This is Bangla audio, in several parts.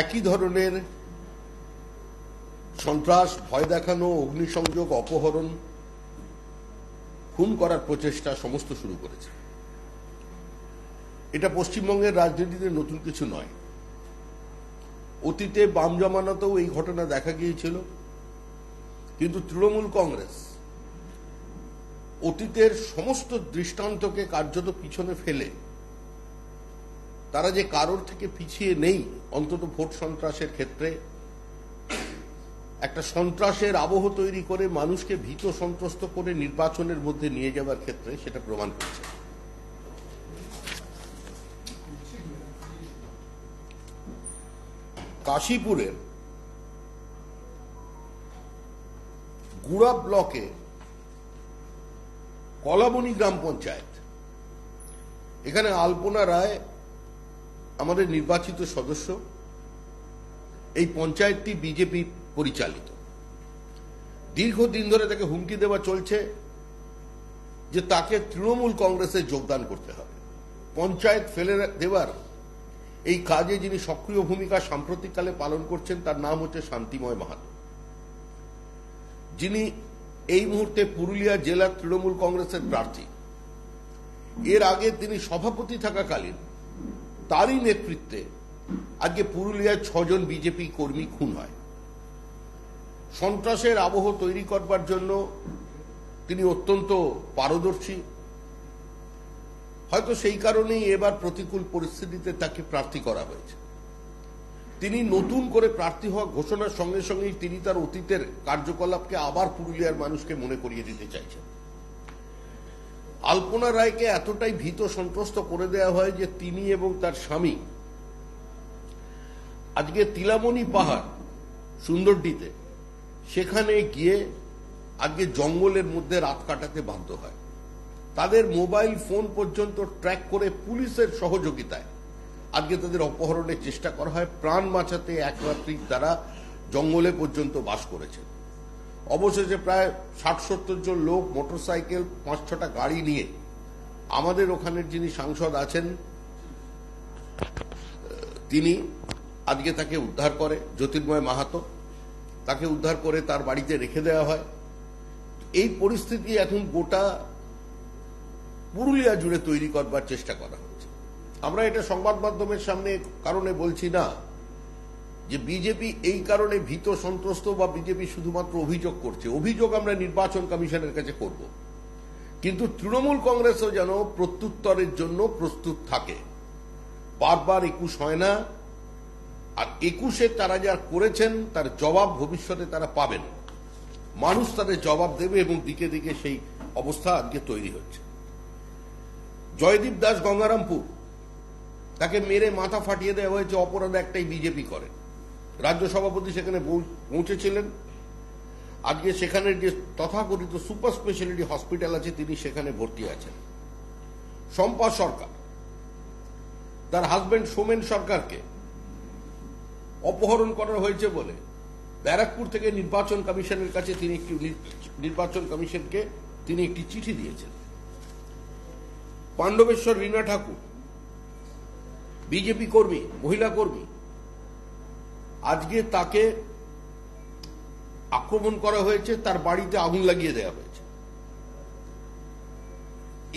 একই ধরনের সন্ত্রাস, ভয় দেখানো, অগ্নিসংযোগ, অপহরণ, খুন করার প্রচেষ্টা সমস্ত শুরু করেছে। এটা পশ্চিমবঙ্গের রাজনীতিতে নতুন কিছু নয়। অতীতে বাম জমানাতেও এই ঘটনা দেখা গিয়েছিল, কিন্তু তৃণমূল কংগ্রেস অতীতের সমস্ত দৃষ্টান্তকে কার্যত পিছনে ফেলে তারা যে কারোর থেকে পিছিয়ে নেই, অন্তত ভোট সন্ত্রাসের ক্ষেত্রে। একটা সন্ত্রাসের আবহ তৈরি করে মানুষকে ভীত সন্ত্রস্ত করে নির্বাচনের মধ্যে নিয়ে যাওয়ার ক্ষেত্রে সেটা প্রমাণ করছে। কাশীপুরের গুড়া ব্লকে কলাবনি গ্রাম পঞ্চায়েত। এখানে আলপনা রায় আমাদের নির্বাচিত সদস্য, এই পঞ্চায়েতটি বিজেপি পরিচালিত। দীর্ঘদিন ধরে তাকে হুমকি দেওয়া চলছে যে তাকে তৃণমূল কংগ্রেসে যোগদান করতে হবে। পঞ্চায়েত ফেলে দেওয়ার এই কাজে যিনি সক্রিয় ভূমিকা সাম্প্রতিককালে পালন করছেন, তার নাম হচ্ছে শান্তিময় মাহাতো। যিনি এই মুহূর্তে পুরুলিয়া জেলার তৃণমূল কংগ্রেসের প্রার্থী। এর আগে তিনি সভাপতি থাকাকালীন তারই নেতৃত্বে আজকে পুরুলিয়ায় ছজন বিজেপি কর্মী খুন হয়। সন্ত্রাসের আবহ তৈরি করবার জন্য তিনি অত্যন্ত পারদর্শী। হয়তো সেই কারণেই এবার প্রতিকূল পরিস্থিতিতে তাকে প্রার্থী করা হয়েছে। তিনি নতুন করে প্রার্থী হওয়া ঘোষণার সঙ্গে সঙ্গেই তিনি তার অতীতের কার্যকলাপকে আবার পুরুলিয়ার মানুষকে মনে করিয়ে দিতে চাইছেন। আলপনা রায়কে এতটাই ভীত সন্ত্রস্ত করে দেওয়া হয় যে তিনি এবং তার স্বামী আজকে তিলামণি পাহাড় সুন্দরডিতে সেখানে গিয়ে আজকে জঙ্গলের মধ্যে রাত কাটাতে বাধ্য হয়। তাদের মোবাইল ফোন পর্যন্ত ট্র্যাক করে পুলিশের সহযোগিতায় আজকে তাদের অপহরণের চেষ্টা করা হয়। প্রাণ বাঁচাতে এক রাত্রি তারা জঙ্গলে পর্যন্ত বাস করেছে অবশেষে প্রায় ষাট সত্তর জন লোক মোটরসাইকেল পাঁচ ছটা গাড়ি নিয়ে আমাদের ওখানের যিনি সাংসদ আছেন, তিনি আজকে তাকে উদ্ধার করে, জ্যোতির্ময় মাহাতো, তাকে উদ্ধার করে তার বাড়িতে রেখে দেওয়া হয়। এই পরিস্থিতি এখন গোটা পুরুলিয়া জুড়ে তৈরি করবার চেষ্টা করা হচ্ছে। আমরা এটা সংবাদ মাধ্যমের সামনে কারণে বলছি না। যে বিজেপি এই কারণে ভীত, সন্ত্রস্ত বা বিজেপি শুধুমাত্র অভিযোগ করছে। অভিযোগ আমরা নির্বাচন কমিশনের কাছে করব। কিন্তু তৃণমূল কংগ্রেসও যেন প্রত্যুত্তরের জন্য প্রস্তুত থাকে। বারবার একুশ হয় না, আর একুশে তারা যা করেছেন, তার জবাব ভবিষ্যতে তারা পাবেন। মানুষ তাদের জবাব দেবে এবং দিকে দিকে সেই অবস্থা আজকে তৈরি হচ্ছে। জয়দীপ দাস গঙ্গারামপুর, তাকে মেরে মাথা ফাটিয়ে দেওয়া হয়েছে, অপরাধ একটাই বিজেপি করে। রাজ্য সভাপতি সেখানে পৌঁছেছিলেন। আজকে সেখানের যে তথাকথিত সুপার স্পেশালিটি হসপিটাল আছে, তিনি সেখানে ভর্তি আছেন। শম্পা সরকার, তার হাজবেন্ড সোমেন সরকারকে অপহরণ করা হয়েছে বলে ব্যারাকপুর থেকে নির্বাচন কমিশনের কাছে তিনি একটি নির্বাচন কমিশনকে তিনি একটি চিঠি দিয়েছেন। পাণ্ডবেশ্বর রীনা ঠাকুর, বিজেপি কর্মী, মহিলা কর্মী আজকে তাকে আক্রমণ করা হয়েছে, তার বাড়িতে আগুন লাগিয়ে দেওয়া হয়েছে।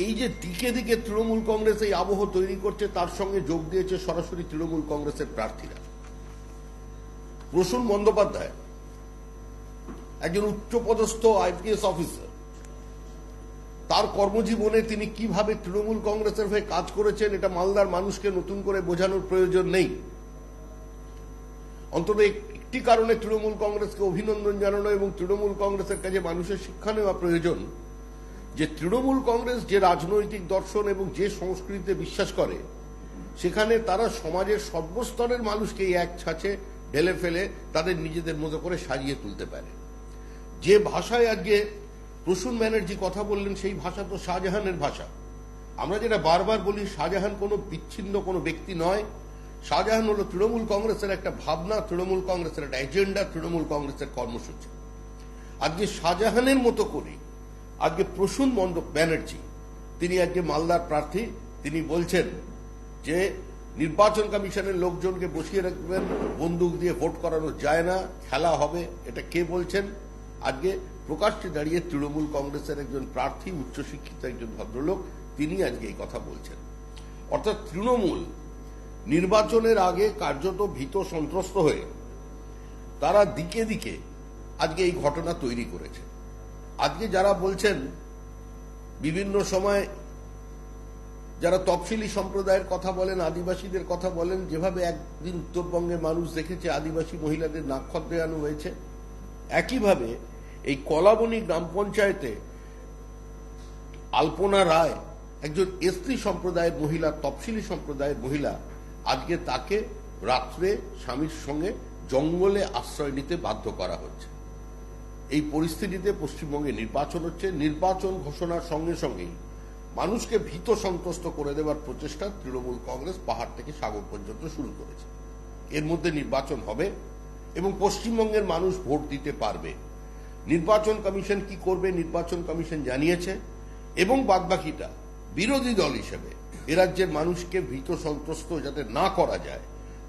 এই যে দিকে দিকে তৃণমূল কংগ্রেস এই আবহ তৈরি করছে, তার সঙ্গে যোগ দিয়েছে সরাসরি তৃণমূল কংগ্রেসের প্রার্থীরা। প্রসূন বন্দ্যোপাধ্যায়, একজন উচ্চপদস্থ আইপিএস অফিসার, তার কর্মজীবনে তিনি কীভাবে তৃণমূল কংগ্রেসের হয়ে কাজ করেছেন, এটা মালদার মানুষকে নতুন করে বোঝানোর প্রয়োজন নেই। অন্তত একটি কারণে তৃণমূল কংগ্রেসকে অভিনন্দন জানানো এবং তৃণমূল কংগ্রেসের কাছে মানুষের শিক্ষা নেওয়া প্রয়োজন, যে তৃণমূল কংগ্রেস যে রাজনৈতিক দর্শন এবং যে সংস্কৃতিতে বিশ্বাস করে, সেখানে তারা সমাজের সর্বস্তরের মানুষকে এক ছাঁচে ঢেলে ফেলে তাদের নিজেদের মতো করে সাজিয়ে তুলতে পারে। যে ভাষায় আজকে প্রসূন ব্যানার্জি কথা বললেন, সেই ভাষা তো শাহজাহানের ভাষা। আমরা যেটা বারবার বলি, শাহজাহান কোনো বিচ্ছিন্ন কোনো ব্যক্তি নয়। শাহজাহান হলো তৃণমূল কংগ্রেসের একটা ভাবনা, তৃণমূল কংগ্রেসের একটা এজেন্ডা, তৃণমূল কংগ্রেসের কর্মসূচি। আজকে শাহজাহানের মতো করে, আজকে প্রসূন বন্দ ব্যানার্জি, তিনি আজকে মালদার প্রার্থী, তিনি বলছেন যে নির্বাচন কমিশনের লোকজনকে বসিয়ে রাখবেন, বন্দুক দিয়ে ভোট করানো যায় না, খেলা হবে, এটা কে বলছেন? আজকে প্রকাশ্যে দাঁড়িয়ে তৃণমূল কংগ্রেসের একজন প্রার্থী, উচ্চশিক্ষিত একজন ভদ্রলোক, তিনি আজকে এই কথা বলছেন। অর্থাৎ তৃণমূল নির্বাচনের আগে কার্যত ভীত সন্ত্রস্ত হয়ে তারা দিকে দিকে আজকে এই ঘটনা তৈরি করেছে। আজকে যারা বলছেন, বিভিন্ন সময় যারা তফসিলি সম্প্রদায়ের কথা বলেন, আদিবাসীদের কথা বলেন, যেভাবে একদিন উত্তরবঙ্গের মানুষ দেখেছে, আদিবাসী মহিলাদের নাক্ষর দেওয়ানো হয়েছে, একইভাবে এই কলাবনী গ্রাম পঞ্চায়েতে আলপনা রায়, একজন এসটি সম্প্রদায়ের মহিলা, তফসিলি সম্প্রদায়ের মহিলা আজকে তাকে রাত্রে স্বামীর সঙ্গে জঙ্গলে আশ্রয় নিতে বাধ্য করা হচ্ছে। এই পরিস্থিতিতে পশ্চিমবঙ্গে নির্বাচন হচ্ছে। নির্বাচন ঘোষণার সঙ্গে সঙ্গেই মানুষকে ভীত সন্ত্রস্ত করে দেওয়ার প্রচেষ্টা তৃণমূল কংগ্রেস পাহাড় থেকে সাগর পর্যন্ত শুরু করেছে। এর মধ্যে নির্বাচন হবে এবং পশ্চিমবঙ্গের মানুষ ভোট দিতে পারবে। নির্বাচন কমিশন কি করবে নির্বাচন কমিশন জানিয়েছে এবং বাদবাকিটা বিরোধী দল হিসেবে এ রাজ্যের মানুষকে ভীত সন্ত্রস্ত যাতে না করা যায়,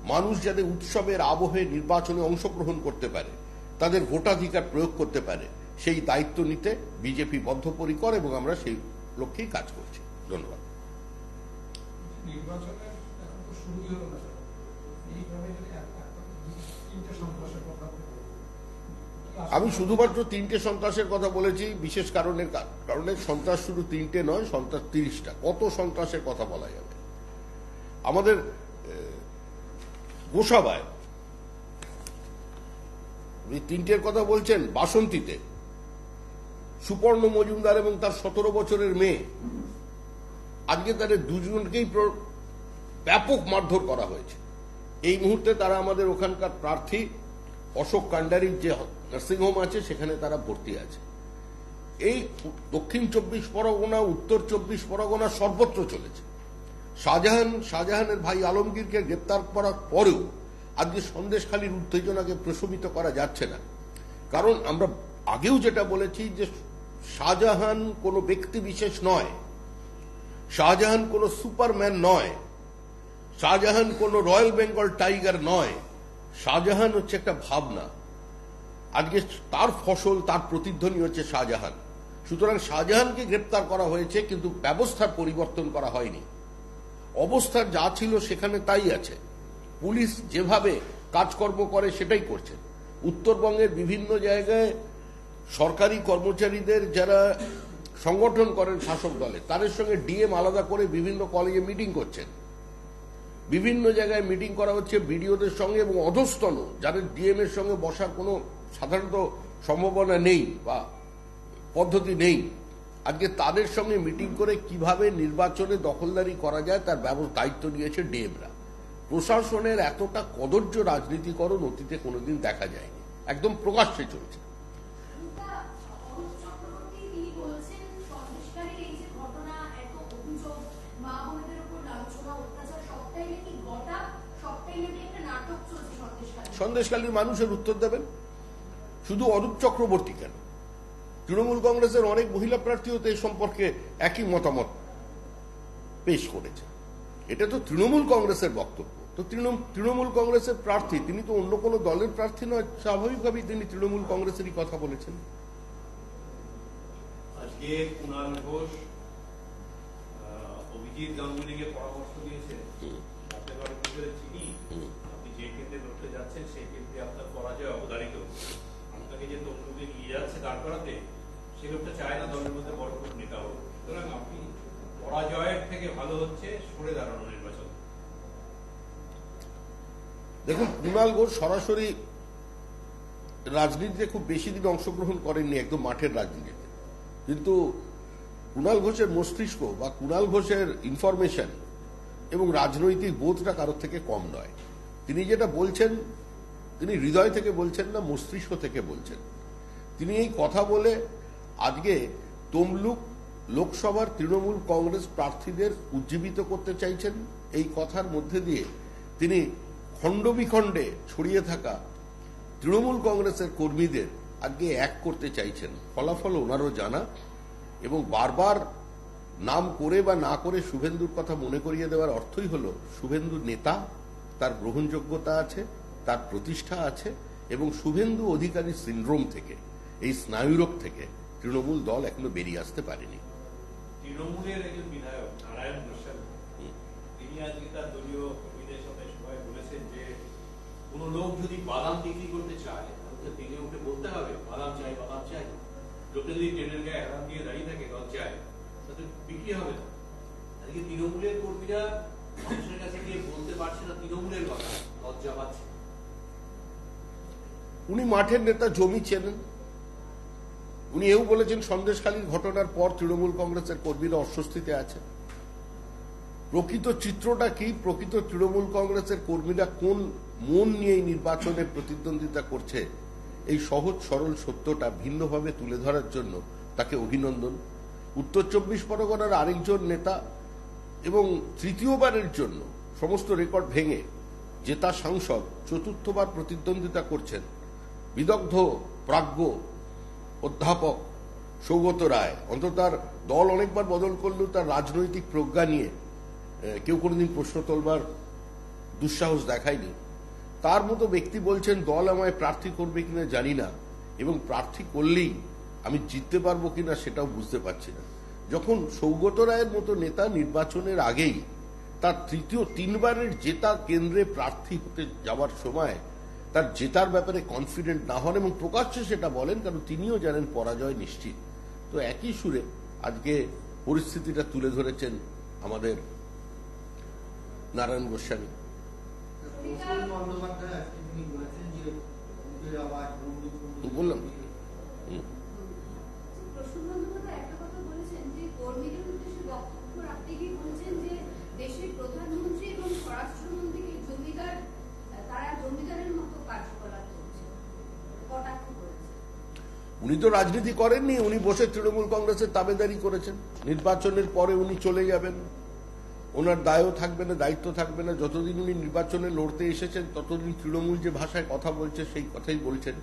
মানুষ যাতে উৎসবের আবহে নির্বাচনে অংশগ্রহণ করতে পারে, তাদের ভোটাধিকার প্রয়োগ করতে পারে, সেই দায়িত্ব নিতে বিজেপি বদ্ধপরিকর এবং আমরা সেই লক্ষ্যেই কাজ করছি। ধন্যবাদ। এইভাবে যদি এক- এক- তিনটে কথা আপনি বললেন, কি আশা আমি শুধুমাত্র তিনটে সন্ত্রাসের কথা বলেছি, বিশেষ কারণের কারণে সন্ত্রাস শুধু তিনটে নয়, সন্ত্রাস তিরিশটা। কত সন্ত্রাসের কথা বলা যাবে? আমাদের গোসাবায় তিনটের কথা বলছেন, বাসন্তীতে। সুপর্ণ মজুমদার এবং তার সতেরো বছরের মেয়ে। আজকে তাদের দুজনকেই ব্যাপক মারধর করা হয়েছে। এই মুহূর্তে তারা আমাদের ওখানকার প্রার্থী অশোক কান্ডারির যে নার্সিংহোম আছে, সেখানে তারা ভর্তি আছে। এই দক্ষিণ চব্বিশ পরগনা, উত্তর চব্বিশ পরগনা সর্বত্র চলেছে। শাহজাহান, শাহজাহানের ভাই আলমগীরকে গ্রেপ্তার করার পরেও আজকে সন্দেশখালীর উত্তেজনাকে প্রশমিত করা যাচ্ছে না। কারণ আমরা আগেও যেটা বলেছি যে শাহজাহান কোনো ব্যক্তি বিশেষ নয়। শাহজাহান কোনো সুপারম্যান নয়। শাহজাহান কোনো রয়্যাল বেঙ্গল টাইগার নয়। শাহজাহান হচ্ছে একটা ভাবনা। আজকে তার ফসল, তার প্রতিধ্বনি হচ্ছে শাহজাহান। সুতরাং শাহজাহানকে গ্রেপ্তার করা হয়েছে, কিন্তু ব্যবস্থার পরিবর্তন করা হয়নি। অবস্থা যা ছিল সেখানে তাই আছে। পুলিশ যেভাবে কাজকর্ম করে, সেটাই করছে। উত্তরবঙ্গের বিভিন্ন জায়গায় সরকারি কর্মচারীদের যারা সংগঠন করেন শাসক দলে, তাদের সঙ্গে ডিএম আলাদা করে বিভিন্ন কলেজে মিটিং করছেন। বিভিন্ন জায়গায় মিটিং করা হচ্ছে বিডিওদের সঙ্গে এবং অধস্তন যাদের ডিএম এর সঙ্গে বসার কোনো সাধারণত সম্ভাবনা নেই বা পদ্ধতি নেই। আজকে তাদের সঙ্গে মিটিং করে কীভাবে নির্বাচনে দখলদারি করা যায় তার ব্যবস্থা, দায়িত্ব নিয়েছে ডিএমরা। প্রশাসনের এতটা কদর্য রাজনীতিকরণ অতীতে কোনোদিন দেখা যায়নি। একদম প্রকাশ্যে চলছে। সন্দেশকালীর মানুষের উত্তর দেবেন? শুধু অরূপ চক্রবর্তী কেন? তৃণমূল কংগ্রেসের অনেক মহিলা প্রার্থীও তো এই সম্পর্কে একই মতামত পেশ করেছে এটা তো তৃণমূল কংগ্রেসের বক্তব্য। তো তৃণমূল কংগ্রেসের প্রার্থী তিনি তো অন্য কোনো দলের প্রার্থী নয় স্বাভাবিকভাবেই তিনি তৃণমূল কংগ্রেসেরই কথা বলেছেন। আজকে কুণাল ঘোষ অভিজিৎ গাঙ্গুলিকে পরামর্শ দিয়েছে আপনাকে অনেক ভিতরে চিনি? লড়তে যাচ্ছেন, সেই কেন্দ্রে আপনার পরাজয় অবধারিত। আপনাকে যে তমলুকে নিয়ে যাচ্ছে দাঁড় করাতে, সে লোকটা চায় না দলের মধ্যে বড় কোনো নেতা হোক। সুতরাং আপনি পরাজয়ের থেকে ভালো হচ্ছে সরে দাঁড়ানো নির্বাচন। দেখুন কুণাল ঘোষ সরাসরি রাজনীতিতে খুব বেশি দিন অংশগ্রহণ করেননি, একদম মাঠের রাজনীতিতে। কিন্তু কুণাল ঘোষের মস্তিষ্ক বা কুণাল ঘোষের ইনফরমেশন এবং রাজনৈতিক বোধটা কারোর থেকে কম নয়। তিনি যেটা বলছেন, তিনি হৃদয় থেকে বলছেন না, মস্তিষ্ক থেকে বলছেন। তিনি এই কথা বলে আজকে তমলুক লোকসভার তৃণমূল কংগ্রেস প্রার্থীদের উজ্জীবিত করতে চাইছেন। এই কথার মধ্যে দিয়ে তিনি খণ্ডবিখণ্ডে ছড়িয়ে থাকা তৃণমূল কংগ্রেসের কর্মীদের আজকে এক করতে চাইছেন। ফলাফল ওনারও জানা এবং বারবার নাম করে বা না করে শুভেন্দুর কথা মনে করিয়ে দেওয়ার অর্থই হলো শুভেন্দু নেতা তার গ্রহণযোগ্যতা আছে তার প্রতিষ্ঠা আছে এবং শুভেন্দু অধিকারী সিন্ড্রোম থেকে এই স্নায়ুরোগ থেকে তৃণমূল দল এখনও বেরিয়ে আসতে পারেনি। তৃণমূলের একজন বিধায়ক নারায়ণ গোস্বামী তিনি আজকে তার দলীয় কর্মীদের সাথে সবাই বলেছেন যে কোন লোক যদি বাদাম বিক্রি করতে চায় তাহলে তিনি বলতে হবে বাদাম চাই বাদাম চাই। লোকটা যদি ট্রেনের গায়ে হারাম দিয়ে দাঁড়িয়ে থাকে দল চায় তাতে বিক্রি হবে না। আজকে তৃণমূলের কর্মীরা মানুষের কাছে গিয়ে বলতে উনি মাঠের নেতা, জমি চেনেন। উনি এও বলেছেন, সন্দেশখালীর ঘটনার পর তৃণমূল কংগ্রেসের কর্মীরা অস্বস্তিতে আছে প্রকৃত চিত্রটা কি? প্রকৃত তৃণমূল কংগ্রেসের কর্মীরা কোন মন নিয়ে নির্বাচনে প্রতিদ্বন্দ্বিতা করছে? এই সহজ, সরল সত্যটা ভিন্নভাবে তুলে ধরার জন্য তাকে অভিনন্দন। উত্তর চব্বিশ পরগনার আরেকজন নেতা এবং তৃতীয়বারের জন্য সমস্ত রেকর্ড ভেঙে জেতা সাংসদ চতুর্থবার প্রতিদ্বন্দ্বিতা করছেন বিদগ্ধ, প্রাজ্ঞ অধ্যাপক সৌগত রায়। অন্তত তার দল অনেকবার বদল করলেও তার রাজনৈতিক প্রজ্ঞা নিয়ে কেউ কোনোদিন প্রশ্ন তোলবার দুঃসাহস দেখায়নি। তার মতো ব্যক্তি বলছেন, দল আমায় প্রার্থী করবে কিনা জানি না এবং প্রার্থী করলেই আমি জিততে পারব কিনা সেটাও বুঝতে পারছি না। যখন সৌগত রায়ের মতো নেতা নির্বাচনের আগেই তার তৃতীয় তিনবারের জেতা কেন্দ্রে প্রার্থী হতে যাওয়ার সময় তার জেতার ব্যাপারে কনফিডেন্ট না হন এবং প্রকাশ্যে সেটা বলেন কারণ তিনিও জানেন পরাজয় নিশ্চিত। তো একই সুরে আজকে পরিস্থিতিটা তুলে ধরেছেন আমাদের নারায়ণ গোস্বামী। প্রসূন বন্দ্যোপাধ্যায় আজকে তিনি বলেছেন যে মুখের আওয়াজ বন্দুক তো বললাম প্রসূন বন্দ্যোপাধ্যায় একটা কথা বলেছেন যে কর্মীদের উদ্দেশ্যে বক্তব্য রাখতে গিয়ে বলেছেন যে দেশের প্রধানমন্ত্রী এবং স্বরাষ্ট্রমন্ত্রীকে জমিদার তারা জমিদারের মতো কার্যকলাপ করছে কটাক্ষ করেছে উনি তো রাজনীতি করেননি, উনি বসে তৃণমূল কংগ্রেসের তাবেদারি করেছেন। নির্বাচনের পরে উনি চলে যাবেন। ওনার দায়ও থাকবে না, দায়িত্ব থাকবে না। যতদিন উনি নির্বাচনে লড়তে এসেছেন, ততদিন তৃণমূল যে ভাষায় কথা বলছে, সেই কথাই বলছেন।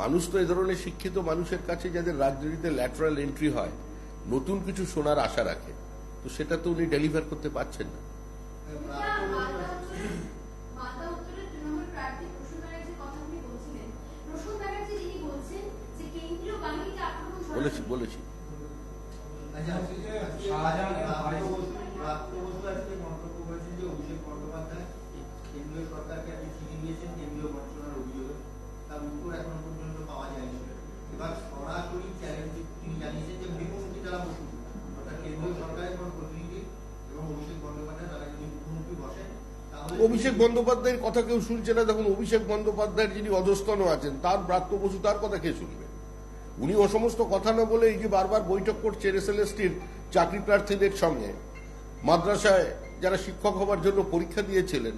মানুষ তো এ ধরনের শিক্ষিত মানুষের কাছে যাদের রাজনীতিতে ল্যাটারাল এন্ট্রি হয়, নতুন কিছু শোনার আশা রাখে। তো সেটা তো উনি ডেলিভার করতে পারছেন না। বসেন তাহলে অভিষেক বন্দ্যোপাধ্যায়ের কথা কেউ শুনছে না। দেখুন, অভিষেক বন্দ্যোপাধ্যায়ের যিনি অধস্তন আছেন, তার ব্রাত্য বসু তার কথা কে শুনবে? উনি ও সমস্ত কথা না বলে এই যে বারবার বৈঠক করছে এসএলএসটির চাকরি প্রার্থীদের সঙ্গে। মাদ্রাসায় যারা শিক্ষক হবার জন্য পরীক্ষা দিয়েছিলেন,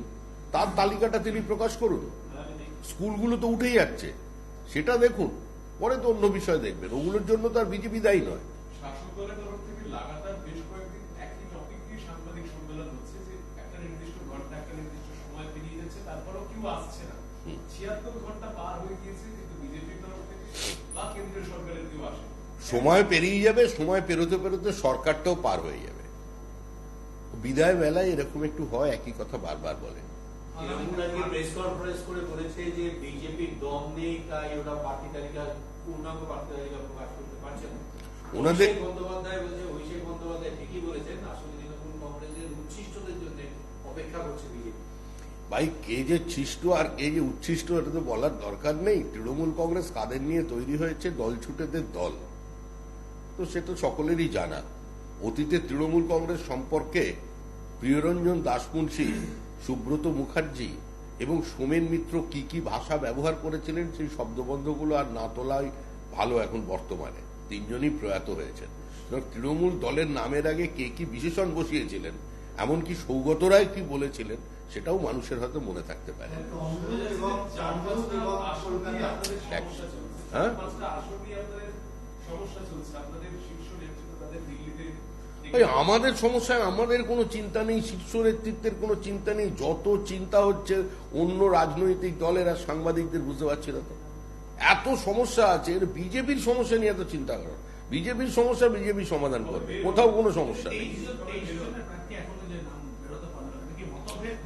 তার তালিকাটা তিনি প্রকাশ করুন। স্কুলগুলো তো উঠেই যাচ্ছে। সেটা দেখুন, পরে তো অন্য বিষয় দেখবেন। ওগুলোর জন্য তার বিজেপি দায়ী নয়। সময় পেরিয়ে যাবে সময় পেরোতে পেরোতে সরকারটাও পার হয়ে যাবে। বিদায় বেলায় এরকম একটু হয় একই কথা বারবার বলে। ওনাদের- বন্দ্যোপাধ্যায় বলছে অভিষেক বন্দ্যোপাধ্যায় ঠিকই বলেছেন আসলে তৃণমূল কংগ্রেসের উচ্ছিষ্টদের জন্য অপেক্ষা করছে বিজেপি। ভাই কে যে ছিষ্ট আর কে যে উচ্ছিষ্ট এটা তো বলার দরকার নেই। তৃণমূল কংগ্রেস কাদের নিয়ে তৈরি হয়েছে? দল ছুটেদের দল। তো সে তো সকলেরই জানা। অতীতে তৃণমূল কংগ্রেস সম্পর্কে প্রিয়রঞ্জন দাসমুন্সী সুব্রত মুখার্জি এবং সোমেন মিত্র কি কি ভাষা ব্যবহার করেছিলেন সেই শব্দবন্ধগুলো আর না তোলাই ভালো এখন বর্তমানে। তিনজনই প্রয়াত হয়েছেন। তৃণমূল দলের নামের আগে কে কি বিশেষণ বসিয়েছিলেন এমনকি সৌগত রায় কি বলেছিলেন সেটাও মানুষের হয়তো মনে থাকতে পারে। চলছে হ্যাঁ? আমাদের সমস্যায় আমাদের কোনো চিন্তা নেই শীর্ষ নেতৃত্বের কোনো চিন্তা নেই। যত চিন্তা হচ্ছে অন্য রাজনৈতিক দলের আর সাংবাদিকদের বুঝতে পারছি না তো। এত সমস্যা আছে এর বিজেপির সমস্যা নিয়ে এত চিন্তা করার বিজেপির সমস্যা বিজেপি সমাধান করবে। কোথাও কোনো সমস্যা নেই।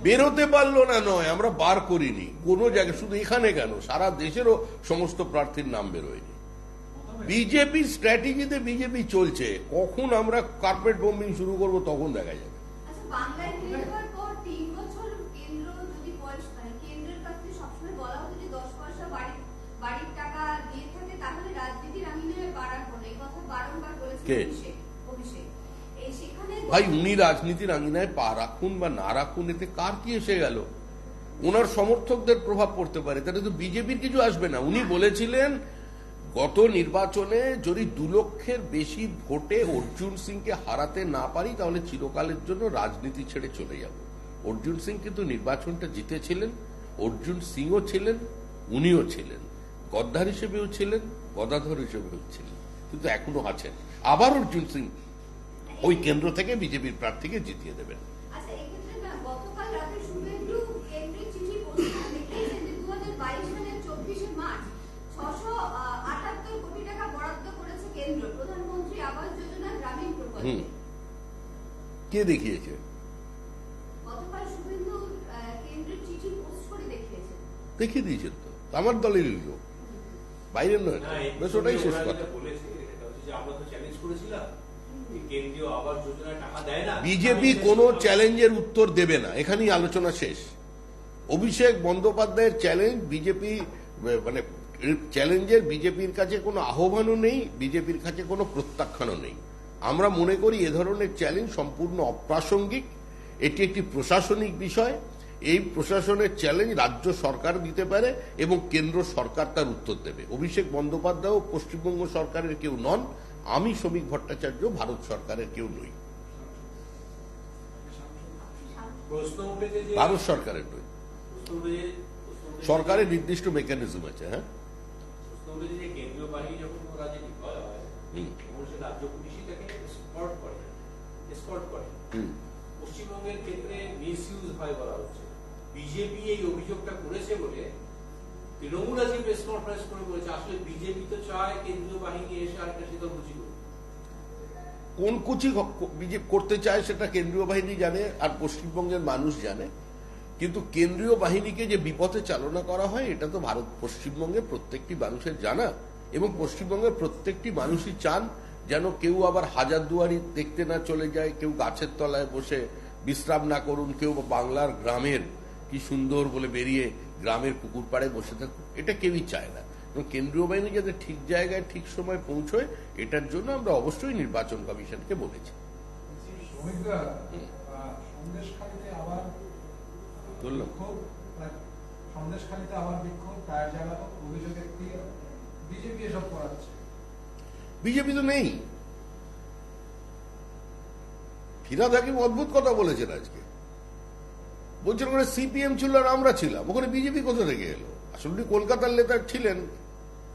বেরোতে পারল না নয় আমরা বার করিনি। কোনো জায়গায় শুধু এখানে কেন? সারা দেশেরও সমস্ত প্রার্থীর নাম বেরোয়নি। বিজেপি স্ট্র্যাটেজিতে বিজেপি চলছে। কখন আমরা কার্পেট বোম্বিং শুরু করব তখন দেখা যাবে। আচ্ছা মানে কে? ভাই উনি রাজনীতির আঙিনায় পা রাখুন বা না রাখুন এতে কার কি এসে গেল? ওনার সমর্থকদের প্রভাব পড়তে পারে তাহলে তো বিজেপির কিছু আসবে না। উনি বলেছিলেন গত নির্বাচনে যদি দু লক্ষের বেশি ভোটে অর্জুন সিংকে হারাতে না পারি, তাহলে চিরকালের জন্য রাজনীতি ছেড়ে চলে যাব। অর্জুন সিং কিন্তু নির্বাচনটা জিতেছিলেন, অর্জুন সিংও ছিলেন, উনিও ছিলেন। গদ্দার হিসেবেও ছিলেন, গদাধর হিসেবেও ছিলেন, কিন্তু এখনও আছেন। আবার অর্জুন সিং ওই কেন্দ্র থেকে বিজেপির প্রার্থীকে জিতিয়ে দেবেন। আচ্ছা কেন্দ্র প্রধানমন্ত্রী আবাস যোজনা গ্রামীণ প্রকল্পে। হুম। কে দেখিয়েছে? গতকাল শুভেন্দু কেন্দ্রের চিঠি পোস্ট করে দেখিয়েছেন দেখিয়ে দিয়েছেন তো। আমার দলের লোক। বাইরের নয় বেশ ওটাই শেষ কথা। যেটা বলেছে, সেটা হচ্ছে যে আমরা তো চ্যালেঞ্জ করেছিলাম যে কেন্দ্রীয় আবাস যোজনায় টাকা দেয় না। বিজেপি কোনো চ্যালেঞ্জের উত্তর দেবে না। এখানেই আলোচনা শেষ। অভিষেক বন্দ্যোপাধ্যায়ের চ্যালেঞ্জ বিজেপি মানে চ্যালেঞ্জের বিজেপির কাছে কোনো আহ্বানও নেই বিজেপির কাছে কোনো প্রত্যাখ্যানও নেই। আমরা মনে করি এ ধরনের চ্যালেঞ্জ সম্পূর্ণ অপ্রাসঙ্গিক। এটি একটি প্রশাসনিক বিষয়। এই প্রশাসনের চ্যালেঞ্জ রাজ্য সরকার দিতে পারে এবং কেন্দ্র সরকার তার উত্তর দেবে। অভিষেক বন্দ্যোপাধ্যায় পশ্চিমবঙ্গ সরকারের কেউ নন আমি শ্রমিক ভট্টাচার্য ভারত সরকারের কেউ নই। ভারত সরকারের নই। সরকারের নির্দিষ্ট মেকানিজম আছে হ্যাঁ? যে কেন্দ্রীয় বাহিনী যখন ওরা যে ডিপ্লয় হয় তখন সে রাজ্য পুলিশই তাকে এসকর্ট করে এসকর্ট করে। পশ্চিমবঙ্গের ক্ষেত্রে মিস ইউজ হয় বলা হচ্ছে। বিজেপি এই অভিযোগটা করেছে বলে তৃণমূল আজকে প্রেস কনফারেন্স করে বলেছে আসলে বিজেপি তো চায় কেন্দ্রীয় বাহিনী এসে শীতলকুচি করুক। কোন কুচি বিজেপি করতে চায় সেটা কেন্দ্রীয় বাহিনী জানে আর পশ্চিমবঙ্গের মানুষ জানে। কিন্তু কেন্দ্রীয় বাহিনীকে যে বিপথে চালনা করা হয়, এটা তো ভারত পশ্চিমবঙ্গের প্রত্যেকটি মানুষের জানা এবং পশ্চিমবঙ্গের প্রত্যেকটি মানুষই চান যেন কেউ আবার হাজারদুয়ারি দেখতে না চলে যায়, কেউ গাছের তলায় বসে বিশ্রাম না করুন, কেউ বাংলার গ্রামের কি সুন্দর বলে বেরিয়ে গ্রামের পুকুর পাড়ে বসে থাকুক, এটা কেউই চায় না। এবং কেন্দ্রীয় বাহিনী যাতে ঠিক জায়গায়, ঠিক সময় পৌঁছয়, এটার জন্য আমরা অবশ্যই নির্বাচন কমিশনকে বলেছি। আবার বিজেপি এসব করাচ্ছে। বিজেপি তো নেই। ফিরাদ হাকিম অদ্ভুত কথা বলেছেন আজকে। বলছেন ওখানে সিপিএম ছিল আর আমরা ছিলাম। ওখানে বিজেপি কোথা থেকে এলো? আসলে উনি কলকাতার নেতা ছিলেন।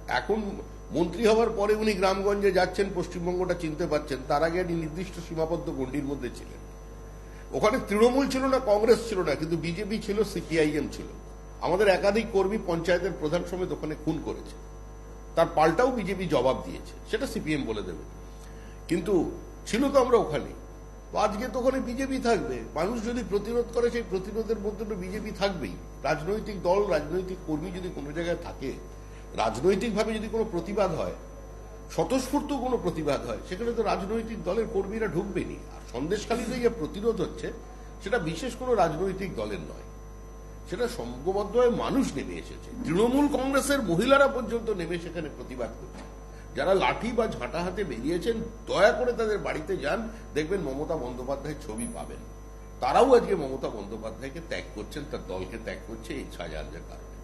এখন মন্ত্রী হওয়ার পরে উনি গ্রামগঞ্জে যাচ্ছেন পশ্চিমবঙ্গটা চিনতে পারছেন তার আগে নির্দিষ্ট সীমাবদ্ধ গণ্ডির মধ্যে ছিলেন। ওখানে তৃণমূল ছিল না, কংগ্রেস ছিল না, কিন্তু বিজেপি ছিল সিপিআইএম ছিল। আমাদের একাধিক কর্মী পঞ্চায়েতের প্রধান সমেত ওখানে খুন করেছে। তার পাল্টাও বিজেপি জবাব দিয়েছে, সেটা সিপিএম বলে দেবে। কিন্তু ছিল তো আমরা ওখানে। আজকে তো ওখানে বিজেপি থাকবে। মানুষ যদি প্রতিরোধ করে, সেই প্রতিরোধের মধ্যে তো বিজেপি থাকবেই। রাজনৈতিক দল, রাজনৈতিক কর্মী যদি কোনো জায়গায় থাকে, রাজনৈতিকভাবে যদি কোনো প্রতিবাদ হয় স্বতঃস্ফূর্ত কোনো প্রতিবাদ হয়, সেখানে তো রাজনৈতিক দলের কর্মীরা ঢুকবেনি আর সন্দেশখালীতে যে প্রতিরোধ হচ্ছে, সেটা বিশেষ কোনো রাজনৈতিক দলের নয়। সেটা সংঘবদ্ধ হয়ে মানুষ নেমে এসেছে। তৃণমূল কংগ্রেসের মহিলারা পর্যন্ত নেমে সেখানে প্রতিবাদ করছে। যারা লাঠি বা ঝাঁটা হাতে বেরিয়েছেন, দয়া করে তাদের বাড়িতে যান, দেখবেন মমতা বন্দ্যোপাধ্যায়ের ছবি পাবেন। তারাও আজকে মমতা বন্দ্যোপাধ্যায়কে ত্যাগ করছেন, তার দলকে ত্যাগ করছে এই ছায়াজের কারণে।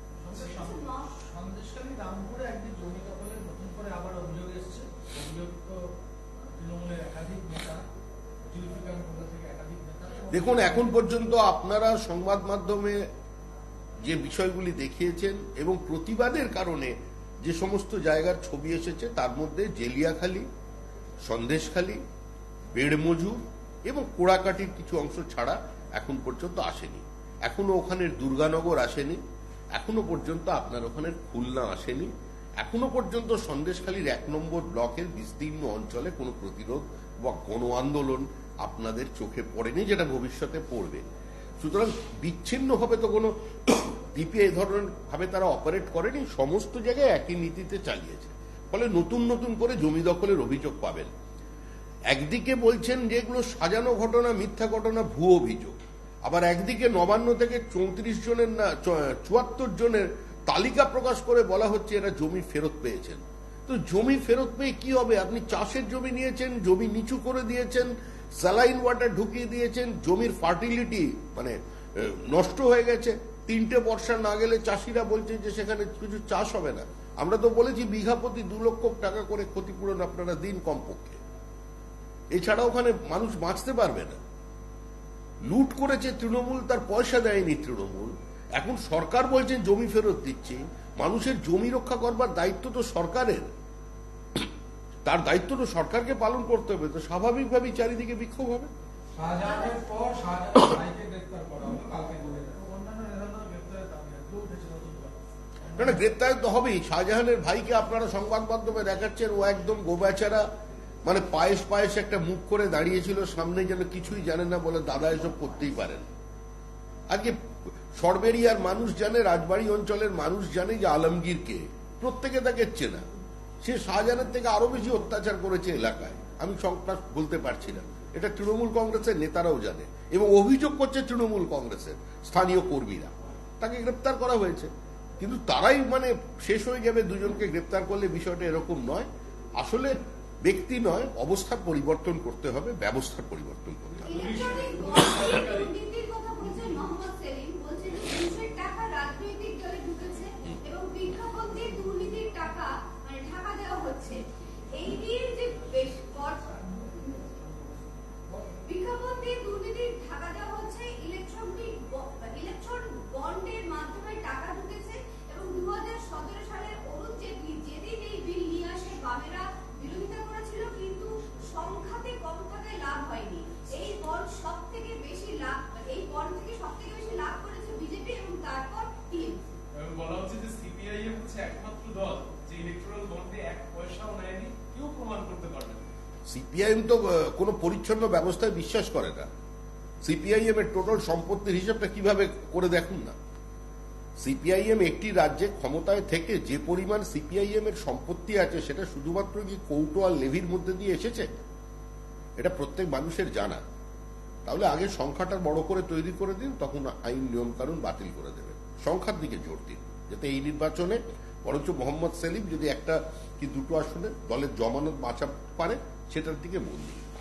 দেখুন, এখন পর্যন্ত আপনারা সংবাদ মাধ্যমে যে বিষয়গুলি দেখিয়েছেন এবং প্রতিবাদের কারণে যে সমস্ত জায়গার ছবি এসেছে, তার মধ্যে জেলিয়াখালী, সন্দেশখালী বেড়মজুর এবং কোড়াকাটির কিছু অংশ ছাড়া এখন পর্যন্ত আসেনি। এখনও ওখানের দুর্গানগর আসেনি। এখনও পর্যন্ত আপনার ওখানের খুলনা আসেনি। এখনও পর্যন্ত সন্দেশখালীর এক নম্বর ব্লকের বিস্তীর্ণ অঞ্চলে কোনো প্রতিরোধ বা গণ আন্দোলন আপনাদের চোখে পড়েনি, যেটা ভবিষ্যতে পড়বে। সুতরাং বিচ্ছিন্ন হবে তো কোনো দ্বীপে এই ধরনের ভাবে তারা অপারেট করেনি, সমস্ত জায়গায় একই নীতিতে চালিয়েছে। ফলে নতুন নতুন করে জমি দখলের অভিযোগ পাবেন। একদিকে বলছেন যে এগুলো সাজানো ঘটনা, মিথ্যা ঘটনা, ভুয়ো অভিযোগ। আবার একদিকে নবান্ন থেকে চৌত্রিশ জনের না চুয়াত্তর জনের তালিকা প্রকাশ করে বলা হচ্ছে এরা জমি ফেরত পেয়েছেন। তো জমি ফেরত পেয়ে কি হবে? আপনি চাষের জমি নিয়েছেন, জমি নিচু করে দিয়েছেন, স্যালাইন ওয়াটার ঢুকিয়ে দিয়েছেন, জমির ফার্টিলিটি মানে নষ্ট হয়ে গেছে, তিনটে বর্ষা না গেলে চাষিরা বলছে যে সেখানে কিছু চাষ হবে না। আমরা তো বলেছি বিঘা প্রতি দু লক্ষ টাকা করে ক্ষতিপূরণ আপনারা দিন কমপক্ষে। এছাড়া ওখানে মানুষ বাঁচতে পারবে না। লুট করেছে তৃণমূল তার পয়সা দেয়নি তৃণমূল। এখন সরকার বলছেন জমি ফেরত দিচ্ছে। মানুষের জমি রক্ষা করবার দায়িত্ব তো সরকারের। তার দায়িত্ব তো সরকারকে পালন করতে হবে তো স্বাভাবিকভাবেই চারিদিকে বিক্ষোভ হবে। না গ্রেপ্তার তো হবেই। শাহজাহানের ভাইকে আপনারা সংবাদ মাধ্যমে দেখাচ্ছেন ও একদম গোবেচারা। মানে পায়েস পায়েস একটা মুখ করে দাঁড়িয়েছিল সামনে যেন কিছুই জানে না বলে দাদা এসব করতেই পারেন। আজকে সরবেরিয়ার মানুষ জানে, রাজবাড়ি অঞ্চলের মানুষ জানে যে আলমগীরকে প্রত্যেকে তাকে চেনা। সে শাহজাহানের থেকে আরও বেশি অত্যাচার করেছে এলাকায়। আমি সংখ্যা বলতে পারছি না। এটা তৃণমূল কংগ্রেসের নেতারাও জানে। এবং অভিযোগ করছে তৃণমূল কংগ্রেসের স্থানীয় কর্মীরা। তাকে গ্রেপ্তার করা হয়েছে। কিন্তু তারাই মানে শেষ হয়ে যাবে দুজনকে গ্রেপ্তার করলে বিষয়টা এরকম নয়। আসলে ব্যক্তি নয় অবস্থা পরিবর্তন করতে হবে ব্যবস্থার পরিবর্তন করতে সিপিআইএম তো কোনো পরিচ্ছন্ন ব্যবস্থায় বিশ্বাস করে না। সিপিআইএম এর টোটাল সম্পত্তির হিসাবটা কীভাবে করে দেখুন না? সিপিআইএম একটি রাজ্যে ক্ষমতায় থেকে যে পরিমাণ সিপিআইএম এর সম্পত্তি আছে, সেটা শুধুমাত্র কি কৌটো আর লেভির মধ্যে দিয়ে এসেছে? এটা প্রত্যেক মানুষের জানা। তাহলে আগে সংখ্যাটা বড় করে তৈরি করে দিন, তখন আইন নিয়ম কানুন বাতিল করে দেবেন। সংখ্যার দিকে জোর দিন, যাতে এই নির্বাচনে বরঞ্চ মোহাম্মদ সেলিম যদি একটা কি দুটো আসনে দলের জমানত বাঁচাতে পারে সেটার দিকে মন এসেছে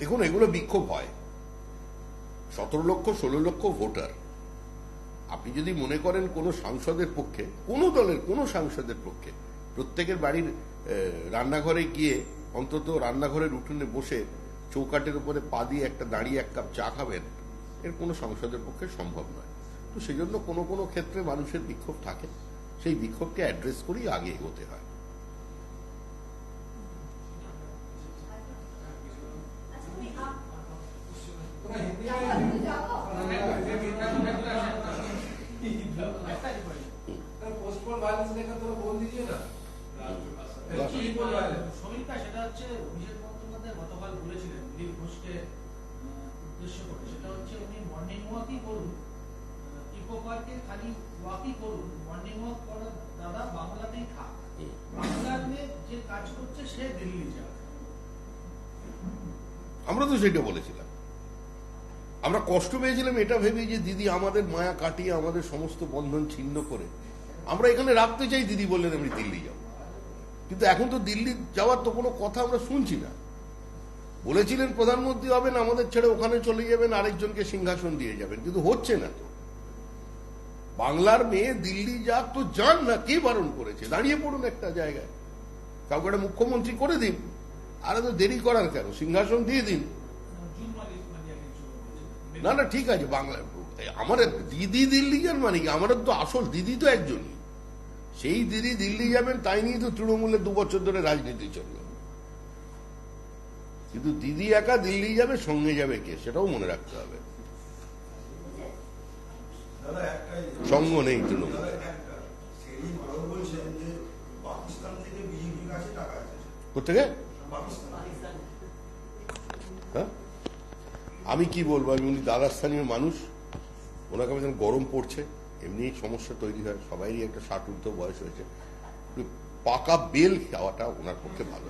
দেখুন এগুলো বিক্ষোভ হয়। সতেরো লক্ষ ষোলো লক্ষ ভোটার। আপনি যদি মনে করেন কোনো সাংসদের পক্ষে কোনো দলের কোনো সাংসদের পক্ষে প্রত্যেকের বাড়ির রান্নাঘরে গিয়ে অন্তত রান্নাঘরের উঠোনে বসে চৌকাটের উপরে পা দিয়ে একটা দাঁড়িয়ে এক কাপ চা খাবেন এর কোনো সংসদের পক্ষে সম্ভব নয়। তো সেজন্য কোনো কোনো ক্ষেত্রে মানুষের বিক্ষোভ থাকে। সেই বিক্ষোভকে অ্যাড্রেস করেই আগে এগোতে হয়। মর্নিং ওয়াকই করুন। ইকো পার্কে খালি ওয়াকই করুন। মর্নিং ওয়াক করার দাদা বাংলাতেই থাক। বাংলাতে যে কাজ করছে, সে দিল্লি যাক। আমরা তো সেটা বলেছিলাম। আমরা কষ্ট পেয়েছিলাম, এটা ভেবে যে দিদি আমাদের মায়া কাটিয়ে আমাদের সমস্ত বন্ধন ছিন্ন করে। আমরা এখানে রাখতে চাই, দিদি বললেন, আমি দিল্লি যাব। কিন্তু এখন তো দিল্লি যাওয়ার তো কোনো কথা আমরা শুনছি না। বলেছিলেন প্রধানমন্ত্রী হবেন আমাদের ছেড়ে ওখানে চলে যাবেন, আরেকজনকে সিংহাসন দিয়ে যাবেন। কিন্তু হচ্ছে না তো। বাংলার মেয়ে দিল্লি যাক তো যান না, কে বারণ করেছে? দাঁড়িয়ে পড়ুন একটা জায়গায়। কাউকে একটা মুখ্যমন্ত্রী করে দিন। আরে তো দেরি করার কেন? সিংহাসন দিয়ে দিন। না না, ঠিক আছে বাংলা আমার দিদি দিল্লি যান মানে কি আমার তো আসল দিদি তো একজনই। সেই দিদি দিল্লি যাবেন, তাই নিয়ে তো তৃণমূলের দু বছর ধরে রাজনীতি চলল কিন্তু দিদি একা দিল্লি যাবে সঙ্গে যাবে কে? সেটাও মনে রাখতে হবে। সঙ্গ নেই তৃণমূল কোথেকে হ্যাঁ? আমি কি বলব? আমি উনি দাদা স্থানীয় মানুষ ওনাকে আমি গরম পড়ছে এমনি সমস্যা তৈরি হয় সবাইরই একটা ষাট ঊর্ধ্ব বয়স হয়েছে। পাকা বেল খাওয়াটা ওনার পক্ষে ভালো